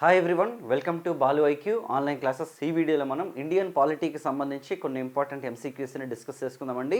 Hi everyone welcome to Balu IQ online classes ఈ వీడియోలో మనం ఇండియన్ పాలిటీకి సంబంధించి కొన్ని ఇంపార్టెంట్ ఎంసీక్యూస్ని డిస్కస్ చేసుకుందామండి.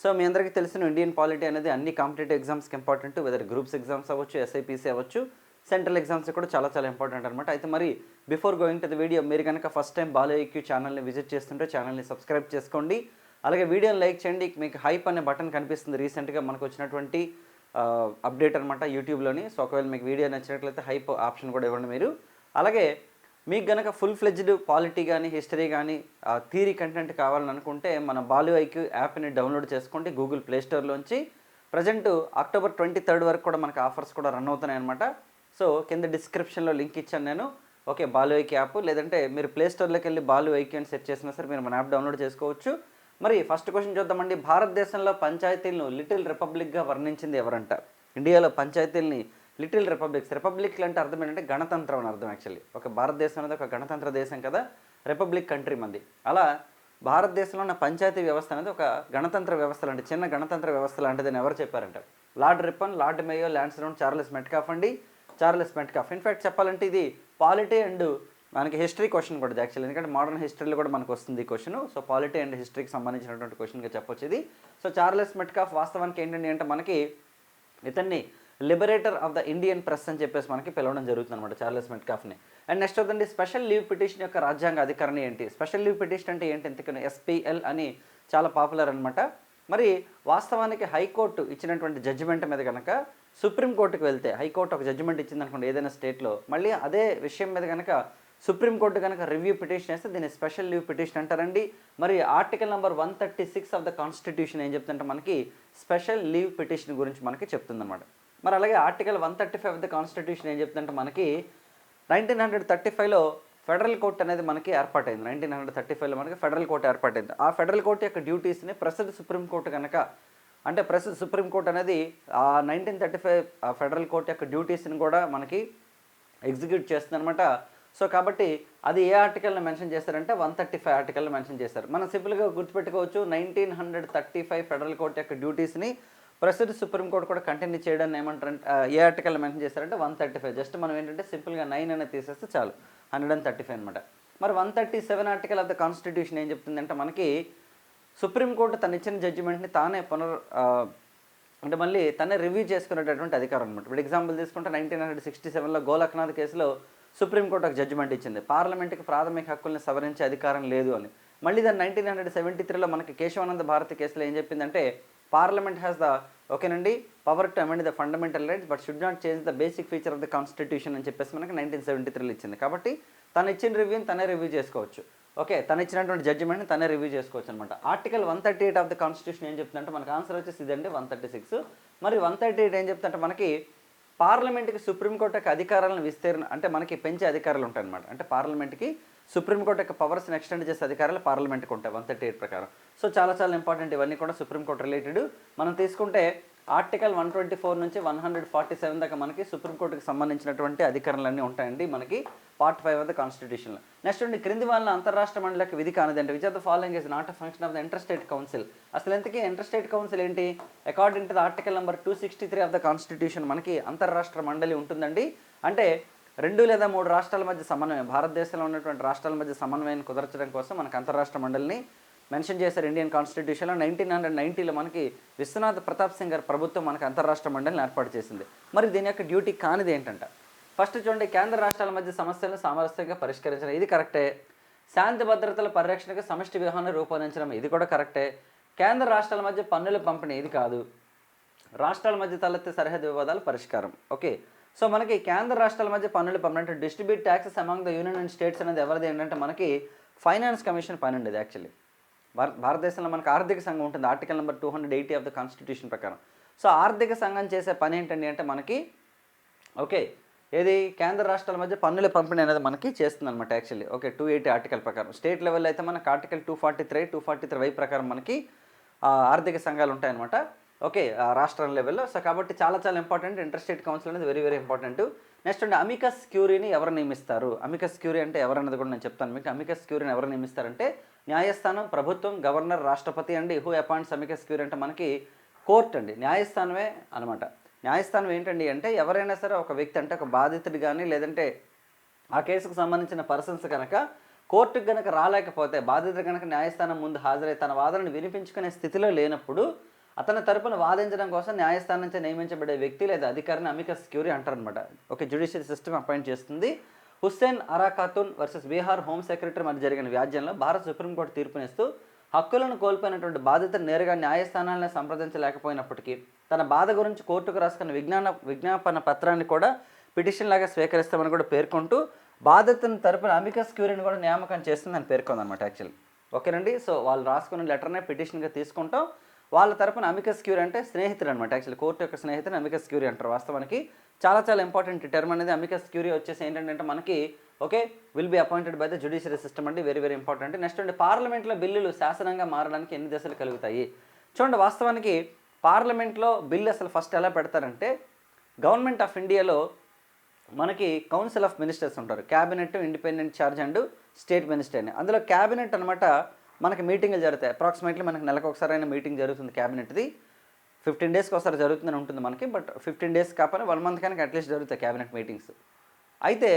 సో మీ అందరికీ తెలిసిన ఇండియన్ పాలిటీ అనేది అన్ని కాంపిటేటివ్ ఎగ్జామ్స్కి ఇంపార్టెంట్ వెదర్ గ్రూప్స్ ఎగ్జామ్స్ అవ్వచ్చు ఎస్ఐపీసీ అవ్వచ్చు సెంట్రల్ ఎగ్జామ్స్ కూడా చాలా చాలా ఇంపార్టెంట్ అనమాట అయితే మరి before going to the video మీరు కనుక ఫస్ట్ టైం బాలు ఐక్యూ ఛానల్ని విజిట్ చేస్తుంటే ఛానల్ని సబ్స్క్రైబ్ చేసుకోండి. అలాగే వీడియోని లైక్ చేయండి. మీకు హైప్ అనే బటన్ కనిపిస్తుంది రీసెంట్గా మనకు వచ్చినటువంటి అప్డేట్ అనమాట యూట్యూబ్లోని సో ఒకవేళ మీకు వీడియో నచ్చినట్లయితే హైప్ ఆప్షన్ కూడా ఇవ్వండి మీరు. అలాగే మీకు గనక ఫుల్ ఫ్లెడ్జ్డ్ పాలిటీ కానీ హిస్టరీ కానీ థీరీ కంటెంట్ కావాలని అనుకుంటే మన బాలు ఐక్యూ యాప్ని డౌన్లోడ్ చేసుకోండి గూగుల్ ప్లేస్టోర్లోంచి ప్రజెంట్ అక్టోబర్ ట్వంటీ థర్డ్ వరకు కూడా మనకు ఆఫర్స్ కూడా రన్ అవుతున్నాయి అనమాట సో కింద డిస్క్రిప్షన్లో లింక్ ఇచ్చాను నేను. Okay Balu IQ app. లేదంటే మీరు ప్లేస్టోర్లోకి వెళ్ళి బాలు ఐక్యూ అని సెర్చ్ చేసినా సరే మీరు మన యాప్ డౌన్లోడ్ చేసుకోవచ్చు. మరి ఫస్ట్ క్వశ్చన్ చూద్దామండి. భారతదేశంలో పంచాయతీలను లిటిల్ రిపబ్లిక్గా వర్ణించింది ఎవరంట? ఇండియాలో పంచాయతీల్ని లిటిల్ రిపబ్లిక్స్. రిపబ్లిక్ అంటే అర్థం ఏంటంటే గణతంత్రం అని అర్థం యాక్చువల్లీ ఒక భారతదేశం అనేది ఒక గణతంత్ర దేశం కదా రిపబ్లిక్ కంట్రీ మంది. అలా భారతదేశంలో ఉన్న పంచాయతీ వ్యవస్థ అనేది ఒక గణతంత్ర వ్యవస్థ లాంటి చిన్న గణతంత్ర వ్యవస్థ లాంటిదని ఎవరు చెప్పారంట. Lord Ripon Lord Mayo Lansdowne Charles Metcalfe అండి. Charles Metcalfe. ఇన్ఫాక్ట్ చెప్పాలంటే ఇది పాలిటీ అండ్ మనకి హిస్టరీ క్వశ్చన్ కూడా యాక్చువల్లీ ఎందుకంటే మోడర్న్ హిస్టరీలో కూడా మనకు వస్తుంది ఈ క్వశ్చన్. సో పాలిటీ అండ్ హిస్టరీకి సంబంధించినటువంటి క్వశ్చన్గా చెప్పొచ్చు ఇది. సో చార్లెస్ మెట్కాఫ్ వాస్తవానికి ఏంటండి అంటే మనకి ఇతన్ని liberator of the Indian press అని చెప్పేసి మనకి పిలవడం జరుగుతుంది అనమాట చార్లెస్ మెట్కాఫ్ని అండ్ నెక్స్ట్ వద్దండి స్పెషల్ లీవ్ పిటిషన్ యొక్క రాజ్యాంగ అధికారిని ఏంటి? స్పెషల్ లీవ్ పిటిషన్ అంటే ఏంటి? ఎందుకని ఎస్పీఎల్ అని చాలా పాపులర్ అనమాట మరి వాస్తవానికి హైకోర్టు ఇచ్చినటువంటి జడ్జిమెంట్ మీద కనుక సుప్రీంకోర్టుకు వెళ్తే హైకోర్టు ఒక జడ్జిమెంట్ ఇచ్చింది అనుకోండి ఏదైనా స్టేట్లో మళ్ళీ అదే విషయం మీద కనుక సుప్రీంకోర్టు కనుక రివ్యూ పిటిషన్ వేస్తే దీన్ని స్పెషల్ లీవ్ పిటిషన్ అంటారండి. మరి article number one thirty six of the constitution ఏం చెప్తుంటే మనకి స్పెషల్ లీవ్ పిటిషన్ గురించి మనకి చెప్తుందన్నమాట. మరి అలాగే article one thirty five of the constitution ఏం చెప్తుందంటే మనకి నైన్టీన్ హండ్రెడ్ థర్టీ ఫైవ్లో ఫెడరల్ కోర్ట్ అనేది మనకి ఏర్పాటైంది. నైన్టీన్ హండ్రెడ్ థర్టీ ఫైవ్లో మనకి ఫెడరల్ కోర్ట్ ఏర్పాటైంది. ఆ ఫెడరల్ కోర్ట్ యొక్క డ్యూటీస్ని ప్రస్తుత సుప్రీంకోర్టు కనుక అంటే ప్రస్తుత సుప్రీంకోర్టు అనేది ఆ నైన్టీన్ థర్టీ ఫైవ్ ఆ ఫెడరల్ కోర్ట్ యొక్క డ్యూటీస్ని కూడా మనకి ఎగ్జిక్యూట్ చేస్తుందనమాట సో కాబట్టి అది ఏ ఆర్టికల్ని మెన్షన్ చేస్తారంటే వన్ థర్టీ ఫైవ్ ఆర్టికల్ని మెన్షన్ చేస్తారు. మనం సింపుల్గా గుర్తుపెట్టుకోవచ్చు nineteen hundred thirty five federal court యొక్క డ్యూటీస్ని ప్రస్తుత సుప్రీంకోర్టు కూడా కంటిన్యూ చేయడాన్ని ఏమంటారంటే ఏ ఆర్టికల్ మెన్షన్ చేశారంటే వన్ థర్టీ ఫైవ్. జస్ట్ మనం ఏంటంటే సింపుల్గా నైన్ అనేది తీసేస్తే చాలు. హండ్రెడ్ అండ్ థర్టీ ఫైవ్ అనమాట మరి one thirty seven article of the constitution ఏం చెప్తుందంటే మనకి సుప్రీంకోర్టు తను ఇచ్చిన జడ్జిమెంట్ని తానే పునర్ అంటే మళ్ళీ తనే రివ్యూ చేసుకునేటటువంటి అధికారం అనమాట ఇప్పుడు ఎగ్జాంపుల్ తీసుకుంటే నైన్టీన్ హండ్రెడ్ సిక్స్టీ సెవెన్లో గోలక్నాథ్ కేసులో సుప్రీంకోర్టు ఒక జడ్జిమెంట్ ఇచ్చింది. పార్లమెంట్కి ప్రాథమిక హక్కుల్ని సవరించే అధికారం లేదు అని. మళ్ళీ దాన్ని నైన్టీన్ హండ్రెడ్ సెవెంటీ త్రీలో మనకి కేశవానంద భారతి కేసులో ఏం చెప్పిందంటే పార్లమెంట్ హ్యాస్ ద ఓకేనండి power to amend the fundamental rights but should not change the basic feature of the constitution అని చెప్పేసి మనకి నైన్టీన్ సెవెంటీ త్రీలో ఇచ్చింది. కాబట్టి తను ఇచ్చిన రివ్యూని తనే రివ్యూ చేసుకోవచ్చు. ఓకే తను ఇచ్చినటువంటి జడ్జిమెంట్ని తనే రివ్యూ చేసుకోవచ్చు అనమాట article one thirty eight of the constitution ఏం చెప్తుందంటే మనకు ఆన్సర్ వచ్చేసి ఇదండి వన్ థర్టీ సిక్స్ మరి వన్ థర్టీ ఎయిట్ ఏం చెప్తుందంటే మనకి పార్లమెంట్కి సుప్రీంకోర్టు యొక్క అధికారాలను విస్తీర్ణ అంటే మనకి పెంచే అధికారాలు ఉంటాయి అనమాట అంటే పార్లమెంట్కి సుప్రీంకోర్టు యొక్క పవర్స్ని ఎక్స్టెండ్ చేసే అధికారాలు పార్లమెంట్కి ఉంటాయి. వన్ థర్టీ ఎయిట్ ప్రకారం. సో చాలా చాలా ఇంపార్టెంట్ ఇవన్నీ కూడా సుప్రీంకోర్టు రిలేటెడ్ మనం తీసుకుంటే ఆర్టికల్ వన్ ట్వంటీ ఫోర్ నుంచి వన్ హండ్రెడ్ ఫార్టీ సెవెన్ దాకా మనకి సుప్రీంకోర్టుకి సంబంధించినటువంటి అధికారాలన్నీ ఉంటాయండి మనకి. పార్ట్ ఫైవ్ ఆఫ్ ద కాన్స్టిట్యూషన్లో నెక్స్ట్ ఉండి క్రింది వాళ్ళ అంతరాష్ట్ర మండలికి విధి కానిదండి. Which of the following is not a function of the interstate council అసలు ఎంతకీ ఇంటర్స్టేట్ కౌన్సిల్ ఏంటి? According to the article number two sixty three of the constitution మనకి అంతర్రాష్ట్ర మండలి ఉంటుందండి. అంటే రెండు లేదా మూడు రాష్ట్రాల మధ్య సమన్వయం. భారతదేశంలో ఉన్నటువంటి రాష్ట్రాల మధ్య సమన్వయం కుదర్చడం కోసం మనకు అంతర్రాష్ట్ర మండలిని మెన్షన్ చేశారు ఇండియన్ కాన్స్టిట్యూషన్లో. నైన్టీన్ హండ్రెడ్ నైన్టీలో మనకి విశ్వనాథ్ ప్రతాప్ సింగ్ గారి ప్రభుత్వం మనకు అంతర్రాష్ట్ర మండలిని ఏర్పాటు చేసింది. మరి దీని యొక్క డ్యూటీ కానిది ఏంటంట? ఫస్ట్ చూడండి కేంద్ర రాష్ట్రాల మధ్య సమస్యలను సామరస్యంగా పరిష్కరించడం ఇది కరెక్టే. శాంతి భద్రతల పరిరక్షణకు సమష్టి వ్యూహాన్ని రూపొందించడం ఇది కూడా కరెక్టే. కేంద్ర రాష్ట్రాల మధ్య పన్నుల పంపిణీ ఇది కాదు. రాష్ట్రాల మధ్య తలెత్తే సరిహద్దు వివాదాలు పరిష్కారం. ఓకే. సో మనకి కేంద్ర రాష్ట్రాల మధ్య పన్నులు పంపిణీ distribute taxes among the union and states అనేది ఎవరిది ఏంటంటే మనకి ఫైనాన్స్ కమిషన్ పని ఉండేది యాక్చువల్లీ భార భారతదేశంలో మనకు ఆర్థిక సంఘం ఉంటుంది. Article number two hundred eighty of the constitution ప్రకారం. సో ఆర్థిక సంఘం చేసే పని ఏంటండి అంటే మనకి ఓకే ఏది? కేంద్ర రాష్ట్రాల మధ్య పన్నుల పంపిణీ అనేది మనకి చేస్తుంది అనమాట actually okay two eighty article ప్రకారం. స్టేట్ లెవెల్లో అయితే మనకి article two forty three two forty three Y ప్రకారం మనకి ఆర్థిక సంఘాలు ఉంటాయన్నమాట. ఓకే ఆ, రాష్ట్రం లెవెల్లో. సో కాబట్టి చాలా చాలా ఇంపార్టెంట్. ఇంటర్స్టేట్ కౌన్సిల్ అనేది వెరీ వెరీ ఇంపార్టెంట్. నెక్స్ట్ అండి అమికస్ క్యూరీని ఎవరు నియమిస్తారు? అమికస్ క్యూరీ అంటే ఎవరన్నది కూడా నేను చెప్తాను మీకు. అమికస్ క్యూరీని ఎవరు నియమిస్తారంటే న్యాయస్థానం ప్రభుత్వం గవర్నర్ రాష్ట్రపతి అండి. హూ అపాయింట్స్ అమికస్ క్యూరీ అంటే మనకి కోర్ట్ అండి. న్యాయస్థానమే అనమాట. న్యాయస్థానం ఏంటండి అంటే ఎవరైనా సరే ఒక వ్యక్తి అంటే ఒక బాధితుడు కానీ లేదంటే ఆ కేసుకు సంబంధించిన పర్సన్స్ కనుక కోర్టుకు కనుక రాలేకపోతే బాధితుడు కనుక న్యాయస్థానం ముందు హాజరై తన వాదనను వినిపించుకునే స్థితిలో లేనప్పుడు అతని తరపున వాదించడం కోసం న్యాయస్థానం నుంచి నియమించబడే వ్యక్తి లేదా అధికారిని అమికస్ క్యూరీ అంటారనమాట ఒక జ్యుడిషియల్ సిస్టమ్ అపాయింట్ చేస్తుంది. Hussain Ara Khatoon versus Bihar home secretary మధ్య జరిగిన వ్యాజ్యంలో భారత సుప్రీంకోర్టు తీర్పునిస్తూ హక్కులను కోల్పోయినటువంటి బాధితులు నేరుగా న్యాయస్థానాలను సంప్రదించలేకపోయినప్పటికీ తన బాధ గురించి కోర్టుకు రాసుకున్న విజ్ఞాన విజ్ఞాపన పత్రాన్ని కూడా పిటిషన్ లాగా స్వీకరిస్తామని కూడా పేర్కొంటూ బాధితుని తరపున అమికస్ క్యూరీని కూడా నియామకం చేస్తుందని పేర్కొందనమాట యాక్చువల్లీ ఓకేనండి? సో వాళ్ళు రాసుకున్న లెటర్నే పిటిషన్గా తీసుకుంటాం. వాళ్ళ తరపున అమికస్ క్యూరీ అంటే స్నేహితుడు అనమాట యాక్చువల్లీ కోర్టు యొక్క స్నేహితుడు అమికస్ క్యూరీ అంటారు వాస్తవానికి. చాలా చాలా ఇంపార్టెంట్ టర్మ్ అనేది అమికస్ క్యూరీ వచ్చేసి ఏంటంటే మనకి okay will be appointed by the judiciary system అండి. వెరీ వెరీ ఇంపార్టెంట్ నెక్స్ట్ అండి పార్లమెంట్లో బిల్లులు శాసనంగా మారడానికి ఎన్ని దశలు కలుగుతాయి? చూడండి వాస్తవానికి పార్లమెంట్లో బిల్లు అసలు ఫస్ట్ ఎలా పెడతారంటే గవర్నమెంట్ ఆఫ్ ఇండియాలో మనకి కౌన్సిల్ ఆఫ్ మినిస్టర్స్ ఉంటారు. Cabinet independent charge and state minister అని అందులో క్యాబినెట్ అనమాట మనకి మీటింగ్లు జరుగుతాయి. అప్రాక్సిమేట్లీ మనకి నెలకు ఒకసారైనా మీటింగ్ జరుగుతుంది క్యాబినెట్ది. ఫిఫ్టీన్ డేస్కి ఒకసారి జరుగుతుందని ఉంటుంది మనకి బట్ ఫిఫ్టీన్ డేస్ కాకపోతే వన్ మంత్ కనుక అట్లీస్ట్ జరుగుతాయి క్యాబినెట్ మీటింగ్స్. అయితే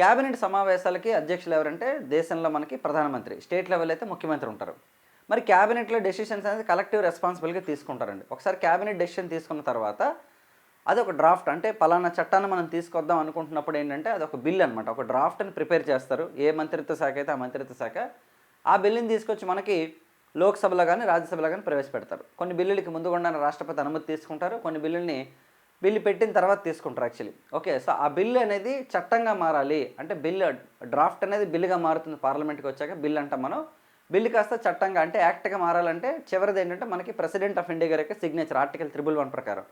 క్యాబినెట్ సమావేశాలకి అధ్యక్షులు ఎవరంటే దేశంలో మనకి ప్రధానమంత్రి స్టేట్ లెవెల్ అయితే ముఖ్యమంత్రి ఉంటారు. మరి క్యాబినెట్లో డెసిషన్స్ అనేది కలెక్టివ్ రెస్పాన్సిబిలిటీ తీసుకుంటారండి. ఒకసారి క్యాబినెట్ డెసిషన్ తీసుకున్న తర్వాత అది ఒక డ్రాఫ్ట్ అంటే పలానా చట్టాన్ని మనం తీసుకొద్దాం అనుకుంటున్నప్పుడు ఏంటంటే అది ఒక బిల్ అనమాట ఒక డ్రాఫ్ట్ అని ప్రిపేర్ చేస్తారు. ఏ మంత్రిత్వ శాఖ అయితే ఆ మంత్రిత్వ శాఖ ఆ బిల్లుని తీసుకొచ్చి మనకి లోక్సభలో కానీ రాజ్యసభలో కానీ ప్రవేశపెడతారు. కొన్ని బిల్లులకి ముందుగా రాష్ట్రపతి అనుమతి తీసుకుంటారు. కొన్ని బిల్లుల్ని బిల్లు పెట్టిన తర్వాత తీసుకుంటారు యాక్చువల్లీ. ఓకే సో ఆ బిల్లు అనేది చట్టంగా మారాలి. అంటే బిల్లు డ్రాఫ్ట్ అనేది బిల్లుగా మారుతుంది పార్లమెంట్కి వచ్చాక. బిల్లు అంటాం మనం. బిల్లు కాస్త చట్టంగా అంటే యాక్ట్గా మారాలంటే చివరిది ఏంటంటే మనకి ప్రెసిడెంట్ ఆఫ్ ఇండియా గారి యొక్క సిగ్నేచర్ ఆర్టికల్ త్రిబుల్ వన్ ప్రకారం.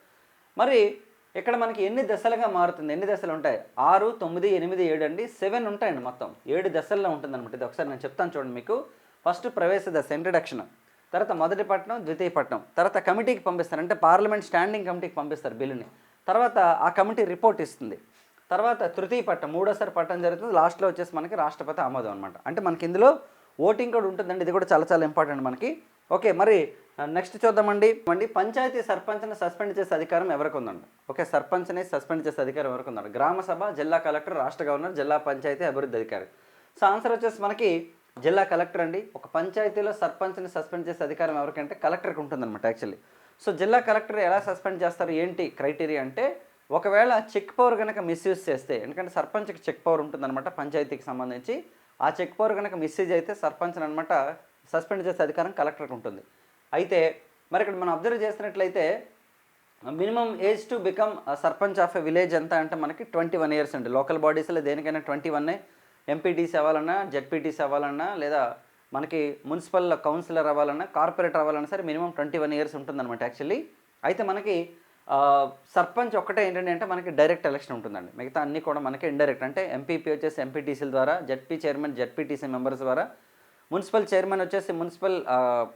మరి ఇక్కడ మనకి ఎన్ని దశలుగా మారుతుంది? ఎన్ని దశలు ఉంటాయి? ఆరు తొమ్మిది ఎనిమిది ఏడు అండి. సెవెన్ ఉంటాయండి మొత్తం. ఏడు దశల్లో ఉంటుంది అనమాట ఇది ఒకసారి నేను చెప్తాను చూడండి మీకు. ఫస్ట్ ప్రవేశ దశ ఇంట్రడక్షన్ తర్వాత మొదటి పట్టణం ద్వితీయ పట్టణం. తర్వాత కమిటీకి పంపిస్తారు. అంటే పార్లమెంట్ స్టాండింగ్ కమిటీకి పంపిస్తారు బిల్లుని. తర్వాత ఆ కమిటీ రిపోర్ట్ ఇస్తుంది. తర్వాత తృతీయ పట్టం మూడోసారి పట్టం జరుగుతుంది. లాస్ట్లో వచ్చేసి మనకి రాష్ట్రపతి ఆమోదం అనమాట అంటే మనకి ఇందులో ఓటింగ్ కూడా ఉంటుందండి. ఇది కూడా చాలా చాలా ఇంపార్టెంట్ మనకి. ఓకే మరి నెక్స్ట్ చూద్దామండి. అండి పంచాయతీ సర్పంచ్ని సస్పెండ్ చేసే అధికారం ఎవరికి ఉందండి ఓకే సర్పంచ్ని సస్పెండ్ చేసే అధికారం ఎవరికి ఉందండి గ్రామ సభ జిల్లా కలెక్టర్ రాష్ట్ర గవర్నర్ జిల్లా పంచాయతీ అభివృద్ధి అధికారి. సో ఆన్సర్ వచ్చేసి మనకి జిల్లా కలెక్టర్ అండి. ఒక పంచాయతీలో సర్పంచ్ని సస్పెండ్ చేసే అధికారం ఎవరికంటే కలెక్టర్కి ఉంటుందన్నమాట యాక్చువల్లీ సో జిల్లా కలెక్టర్ ఎలా సస్పెండ్ చేస్తారు? ఏంటి క్రైటీరియా అంటే ఒకవేళ చెక్ పవర్ కనుక మిస్యూజ్ చేస్తే ఎందుకంటే సర్పంచ్కి చెక్ పవర్ ఉంటుందన్నమాట పంచాయతీకి సంబంధించి ఆ చెక్ పవర్ కనుక మిస్యూజ్ అయితే సర్పంచ్ని అనమాట సస్పెండ్ చేసే అధికారం కలెక్టర్కి ఉంటుంది. అయితే మరి ఇక్కడ మనం అబ్జర్వ్ చేసినట్లయితే minimum age to become sarpanch of a village ఎంత అంటే మనకి ట్వంటీ వన్ ఇయర్స్ అండి. లోకల్ బాడీస్లో దేనికైనా ట్వంటీ వన్నే ఎంపీటీసీ అవ్వాలన్నా జెడ్పీటీసీ అవ్వాలన్నా లేదా మనకి మున్సిపల్ కౌన్సిలర్ అవ్వాలన్నా కార్పొరేటర్ అవ్వాలన్నా సరే మినిమం ట్వంటీ వన్ ఇయర్స్ ఉంటుందన్నమాట యాక్చువల్లీ. అయితే మనకి సర్పంచ్ ఒక్కటే ఏంటంటే అంటే మనకి డైరెక్ట్ ఎలక్షన్ ఉంటుందండి. మిగతా అన్నీ కూడా మనకి ఇండైరెక్ట్. అంటే ఎంపీపీ వచ్చేసి ఎంపీటీసీల ద్వారా జెడ్పీ చైర్మన్ జెడ్పీటీసీ మెంబర్స్ ద్వారా మున్సిపల్ చైర్మన్ వచ్చేసి మున్సిపల్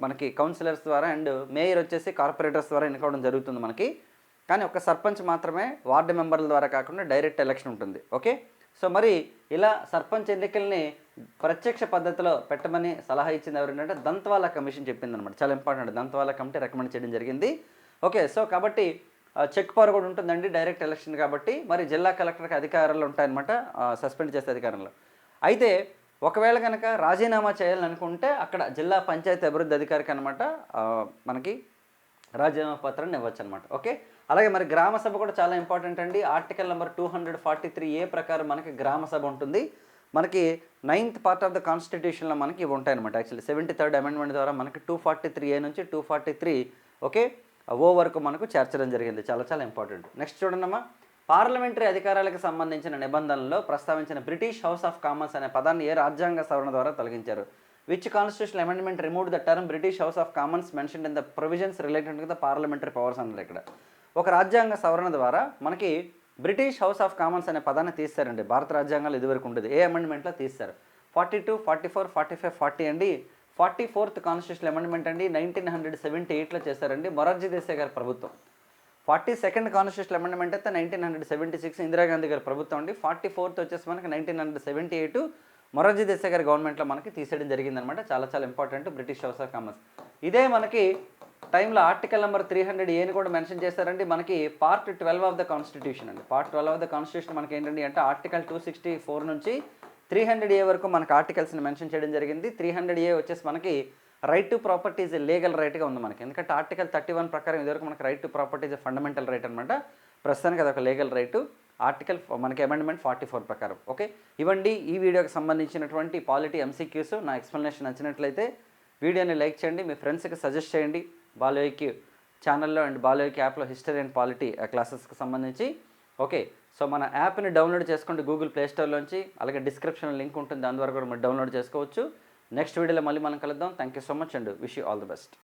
మనకి కౌన్సిలర్స్ ద్వారా అండ్ మేయర్ వచ్చేసి కార్పొరేటర్స్ ద్వారా ఎన్నుకోవడం జరుగుతుంది మనకి. కానీ ఒక సర్పంచ్ మాత్రమే వార్డు మెంబర్ల ద్వారా కాకుండా డైరెక్ట్ ఎలక్షన్ ఉంటుంది. ఓకే? సో మరి ఇలా సర్పంచ్ ఎన్నికల్ని ప్రత్యక్ష పద్ధతిలో పెట్టమని సలహా ఇచ్చింది ఎవరంటే దంతవాల కమిషన్ చెప్పింది అనమాట చాలా ఇంపార్టెంట్. దంతవాల కమిటీ రికమెండ్ చేయడం జరిగింది. ఓకే? సో కాబట్టి చెక్ పవర్ కూడా ఉంటుందండి డైరెక్ట్ ఎలక్షన్ కాబట్టి. మరి జిల్లా కలెక్టర్కి అధికారాలు ఉంటాయన్నమాట సస్పెండ్ చేసే అధికారంలో. అయితే ఒకవేళ కనుక రాజీనామా చేయాలనుకుంటే అక్కడ జిల్లా పంచాయతీ అభివృద్ధి అధికారికి అనమాట మనకి రాజీనామా పత్రాన్ని ఇవ్వచ్చు అనమాట ఓకే? అలాగే మరి గ్రామ సభ కూడా చాలా ఇంపార్టెంట్ అండి. Article number two hundred forty three A ప్రకారం మనకి గ్రామ సభ ఉంటుంది. మనకి నైన్త్ పార్ట్ ఆఫ్ ద కాన్స్టిట్యూషన్లో మనకి ఇవి ఉంటాయన్నమాట. యాక్చువల్లీ సెవెంటీ థర్డ్ అమెండ్మెంట్ ద్వారా మనకి టూ ఫార్టీ త్రీ ఏ నుంచి two forty three okay? O వరకు మనకు చేర్చడం జరిగింది. చాలా చాలా ఇంపార్టెంట్. నెక్స్ట్ చూడండమ్మా. పార్లమెంటరీ అధికారాలకు సంబంధించిన నిబంధనల్లో ప్రస్తావించిన బ్రిటిష్ హౌస్ ఆఫ్ కామన్స్ అనే పదాన్ని ఏ రాజ్యాంగ సవరణ ద్వారా తొలగించారు? Which constitution amendment remove the term British House of Commons mention in the provisions related the parliamentary powers అన్నారు ఇక్కడ? ఒక రాజ్యాంగ సవరణ ద్వారా మనకి బ్రిటిష్ హౌస్ ఆఫ్ కామన్స్ అనే పదాన్ని తీస్తారండి భారత రాజ్యాంగాలు ఇదివరకు ఉండేది. ఏ అమెండ్మెంట్లో తీస్తారు forty two forty four forty five forty అండి. ఫార్టీ ఫోర్త్ కాన్స్టిట్యూషన్ అమెండ్మెంట్ అండి. నైన్టీన్ హండ్రెడ్ సెవెంటీ ఎయిట్లో చేశారండి. మొరార్జీ దేశాయ్ గారి ప్రభుత్వం. ఫార్టీ సెకండ్ కాన్స్టిట్యూషన్ అమెండ్మెంట్ అయితే nineteen hundred seventy six Indira Gandhi గారి ప్రభుత్వం అండి. ఫార్టీ ఫోర్త్ వచ్చేసి మనకి nineteen hundred seventy eight Morarji Desai గారి గవర్నమెంట్లో మనకి తీసేయడం జరిగిందనమాట చాలా చాలా important British House of commerce ఇదే మనకి టైంలో ఆర్టికల్ నెంబర్ త్రీ హండ్రెడ్ ఏని కూడా మెన్షన్ చేశారండి. మనకి part twelve of the constitution అండి. Part twelve of the constitution మనకి ఏంటండి అంటే ఆర్టికల్ టూ సిక్స్టీ ఫోర్ నుంచి త్రీ హండ్రెడ్ ఏ వరకు మనకి ఆర్టికల్స్ని మెన్షన్ చేయడం జరిగింది. త్రీ హండ్రెడ్ ఏ వచ్చేసి మనకి right to property is legal రైట్గా ఉంది మనకి. ఎందుకంటే ఆర్టికల్ థర్టీ వన్ ప్రకారం ఇదివరకు మనకి right to property is fundamental right అనమాట ప్రస్తుతానికి అది ఒక లీగల్ రైటు ఆర్టికల్ మనకి అమెండ్మెంట్ ఫార్టీ ఫోర్ ప్రకారం. ఓకే ఇవ్వండి. ఈ వీడియోకి సంబంధించినటువంటి పాలిటీ ఎంసీక్యూస్ నా ఎక్స్ప్లెనేషన్ నచ్చినట్లయితే వీడియోని లైక్ చేయండి. మీ ఫ్రెండ్స్కి సజెస్ట్ చేయండి. బాలయోకి ఛానల్లో అండ్ బాలయోకి యాప్లో హిస్టరీ అండ్ పాలిటీ క్లాసెస్కి సంబంధించి. ఓకే సో మన యాప్ని డౌన్లోడ్ చేసుకోండి గూగుల్ ప్లేస్టోర్లోంచి అలాగే డిస్క్రిప్షన్ లింక్ ఉంటుంది. దాని ద్వారా కూడా మీరు డౌన్లోడ్ చేసుకోవచ్చు. నెక్స్ట్ వీడియోలో మళ్ళీ మనం కలుద్దాం. Thank you so much and wish you all the best